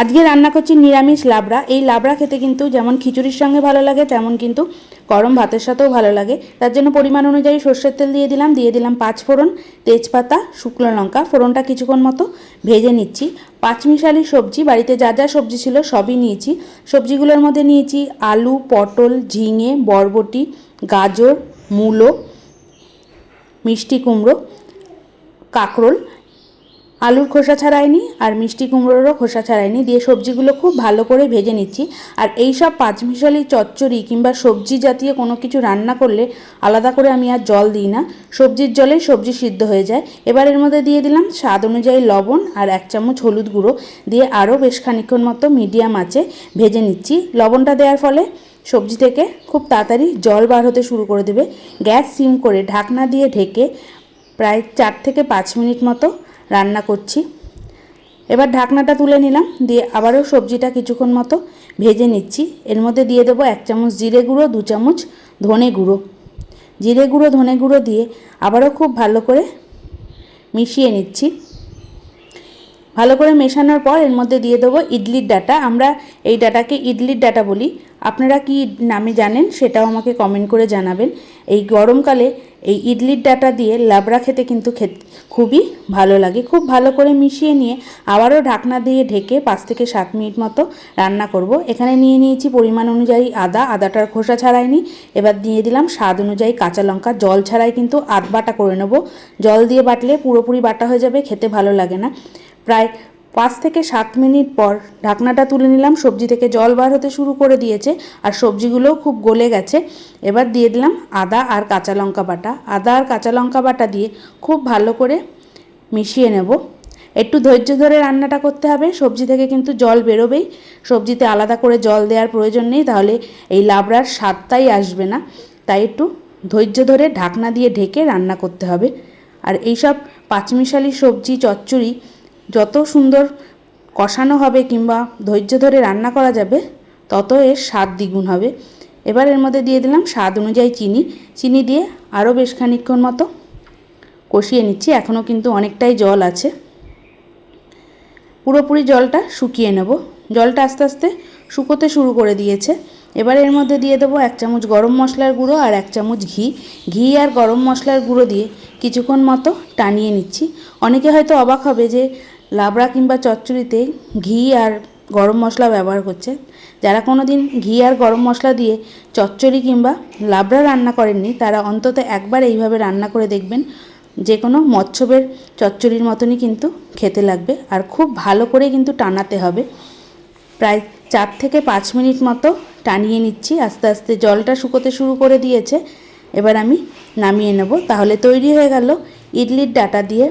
আজকে রান্না করছি নিরামিষ লাবড়া। এই লাবড়া খেতে কিন্তু যেমন খিচুড়ির সঙ্গে ভালো লাগে, তেমন কিন্তু গরম ভাতের সাথেও ভালো লাগে। তার জন্য পরিমাণ অনুযায়ী সর্ষের তেল দিয়ে দিলাম দিয়ে দিলাম পাঁচ ফোড়ন, তেজপাতা, শুকনো লঙ্কা। ফোড়নটা কিছুক্ষণ মতো ভেজে নিচ্ছি। পাঁচমিশালি সবজি, বাড়িতে যা যা সবজি ছিল সবই নিয়েছি। সবজিগুলোর মধ্যে নিয়েছি আলু, পটল, ঝিঙে, বরবটি, গাজর, মূলো, মিষ্টি কুমড়ো, কাঁকরোল। আলুর খোসা ছাড়াইনি আর মিষ্টি কুমড়োরও খোসা ছাড়াইনি। দিয়ে সবজিগুলো খুব ভালো করে ভেজে নিচ্ছি। আর এই সব পাঁচমিশালি চচ্চড়ি কিংবা সবজি জাতীয় কোনো কিছু রান্না করলে আলাদা করে আমি আর জল দিই না। সবজির জলেই সবজি সিদ্ধ হয়ে যায়। এবার এর মধ্যে দিয়ে দিলাম স্বাদ অনুযায়ী লবণ আর এক চামচ হলুদ গুঁড়ো। দিয়ে আরও বেশ খানিক্ষণ মতো মিডিয়াম আঁচে ভেজে নিচ্ছি। লবণটা দেওয়ার ফলে সবজি থেকে খুব তাড়াতাড়ি জল বার হতে শুরু করে দেবে। গ্যাস সিম করে ঢাকনা দিয়ে ঢেকে প্রায় চার থেকে পাঁচ মিনিট মতো রান্না করছি। এবার ঢাকনাটা তুলে নিলাম, দিয়ে আবারও সবজিটা কিছুক্ষণ মতো ভেজে নিচ্ছি। এর মধ্যে দিয়ে দেবো এক চামচ জিরে গুঁড়ো, দু চামচ ধনে গুঁড়ো। জিরে গুঁড়ো, ধনে গুঁড়ো দিয়ে আবারও খুব ভালো করে মিশিয়ে নিচ্ছি। ভালো করে মেশানোর পর এর মধ্যে দিয়ে দেবো ইডলির ডাটা। আমরা এই ডাটাকে ইডলির ডাটা বলি। আপনারা কি নামে জানেন সেটাও আমাকে কমেন্ট করে জানাবেন। এই গরমকালে এই ইডলির ডাটা দিয়ে লাবড়া খেতে কিন্তু খেতে খুবই ভালো লাগে। খুব ভালো করে মিশিয়ে নিয়ে আবারও ঢাকনা দিয়ে ঢেকে পাঁচ থেকে সাত মিনিট মতো রান্না করব। এখানে নিয়ে নিয়েছি পরিমাণ অনুযায়ী আদা। আদাটার খোসা ছাড়াইনি। এবার দিয়ে দিলাম স্বাদ অনুযায়ী কাঁচা লঙ্কা। জল ছাড়াই কিন্তু আধ বাটা করে নেব। জল দিয়ে বাটলে পুরোপুরি বাটা হয়ে যাবে, খেতে ভালো লাগে না। প্রায় পাঁচ থেকে সাত মিনিট পর ঢাকনাটা তুলে নিলাম। সবজি থেকে জল বার হতে শুরু করে দিয়েছে আর সবজিগুলোও খুব গলে গেছে। এবার দিয়ে দিলাম আদা আর কাঁচা লঙ্কা বাটা। আদা আর কাঁচা লঙ্কা বাটা দিয়ে খুব ভালো করে মিশিয়ে নেব। একটু ধৈর্য ধরে রান্নাটা করতে হবে। সবজি থেকে কিন্তু জল বেরোবেই। সবজিতে আলাদা করে জল দেওয়ার প্রয়োজন নেই, তাহলে এই লাবড়ার স্বাদটাই আসবে না। তাই একটু ধৈর্য ধরে ঢাকনা দিয়ে ঢেকে রান্না করতে হবে। আর এইসব পাঁচমিশালি সবজি, চচ্চড়ি যত সুন্দর কষানো হবে কিংবা ধৈর্য ধরে রান্না করা যাবে তত এর স্বাদ দ্বিগুণ হবে। এবার এর মধ্যে দিয়ে দিলাম স্বাদ অনুযায়ী চিনি। চিনি দিয়ে আরও বেশ খানিক্ষণ মতো কষিয়ে নিচ্ছি। এখনও কিন্তু অনেকটাই জল আছে। পুরোপুরি জলটা শুকিয়ে নেব। জলটা আস্তে আস্তে শুকোতে শুরু করে দিয়েছে। এবার এর মধ্যে দিয়ে দেবো এক চামচ গরম মশলার গুঁড়ো আর এক চামচ ঘি। ঘি আর গরম মশলার গুঁড়ো দিয়ে কিছুক্ষণ মতো টানিয়ে নিচ্ছি। অনেকে হয়তো অবাক হবে যে লাবড়া কিংবা চচ্চড়িতে ঘি আর গরম মশলা ব্যবহার করছে যারা কোনো দিন ঘি আর গরম মশলা দিয়ে চচ্চড়ি কিংবা লাবড়া রান্না করেননি, তারা অন্তত একবার এইভাবে রান্না করে দেখবেন। যে কোনো মৎস্যবের চচ্চড়ির মতনই কিন্তু খেতে লাগবে আর খুব ভালো করে কিন্তু টানাতে হবে। প্রায় চার থেকে পাঁচ মিনিট মতো টানিয়ে নিচ্ছি, আস্তে আস্তে জলটা শুকোতে শুরু করে দিয়েছে। এবার আমি নামিয়ে নেব। তাহলে তৈরি হয়ে গেল ইডলির ডাটা দিয়ে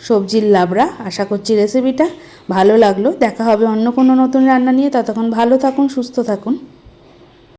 সবজির লাবড়া। আশা করছি রেসিপিটা ভালো লাগল। দেখা হবে অন্য কোনো নতুন রান্না নিয়ে। ততক্ষণ ভালো থাকুন, সুস্থ থাকুন।